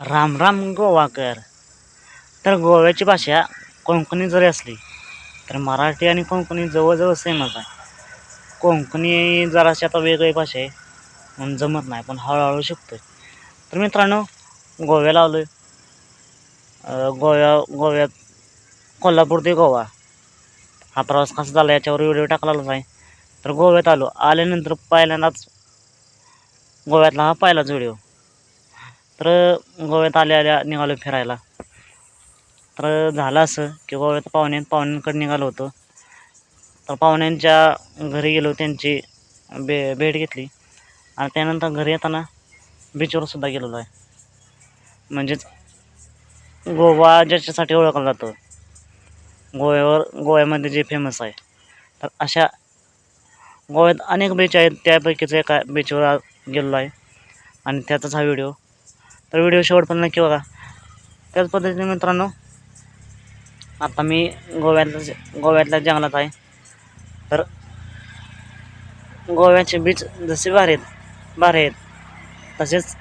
राम राम गोवाकर. तर गोव्याची भाषा कोंकणी जरी असली तर मराठी आणि कोंकणी जवळजवळ सेमच आहे. कोंकणी जराशी आता वेगळी भाषा आहे म्हणून जमत नाही पण हळूहळू शिकतोय. तर मित्रांनो गोव्याला आलो आहे गोव्या गोव्यात कोल्हापूर ते गोवा. हा प्रवास कसा झाला याच्यावर व्हिडिओ टाकलेलाच आहे. तर गोव्यात आलो. आल्यानंतर पहिल्यांदाच गोव्यातला हा पहिलाच व्हिडिओ तर गोव्यात आल्या आल्या निघालो फिरायला. तर झालं असं की गोव्यात पाहुणे पाहुण्यांकडे निघालो होतो. तर पाहुण्यांच्या घरी गेलो त्यांची बे भेट घेतली. आणि त्यानंतर घरी येताना बीचवर सुद्धा गेलेलो आहे. म्हणजेच गोवा ज्याच्यासाठी ओळखला जातो. गोव्यावर गोव्यामध्ये जे फेमस आहे. तर अशा गोव्यात अनेक बीच आहेत त्यापैकीच एका बीचवर गेलेलो आहे. आणि त्याचाच हा व्हिडिओ तर व्हिडिओ शेवटपर्यंत नक्की बघा. त्याच पद्धतीने मित्रांनो आता मी गोव्यातल्या गोव्यातल्या जंगलात आहे. तर गोव्याचे बीच जसे भारी आहेत भारी आहेत. तसेच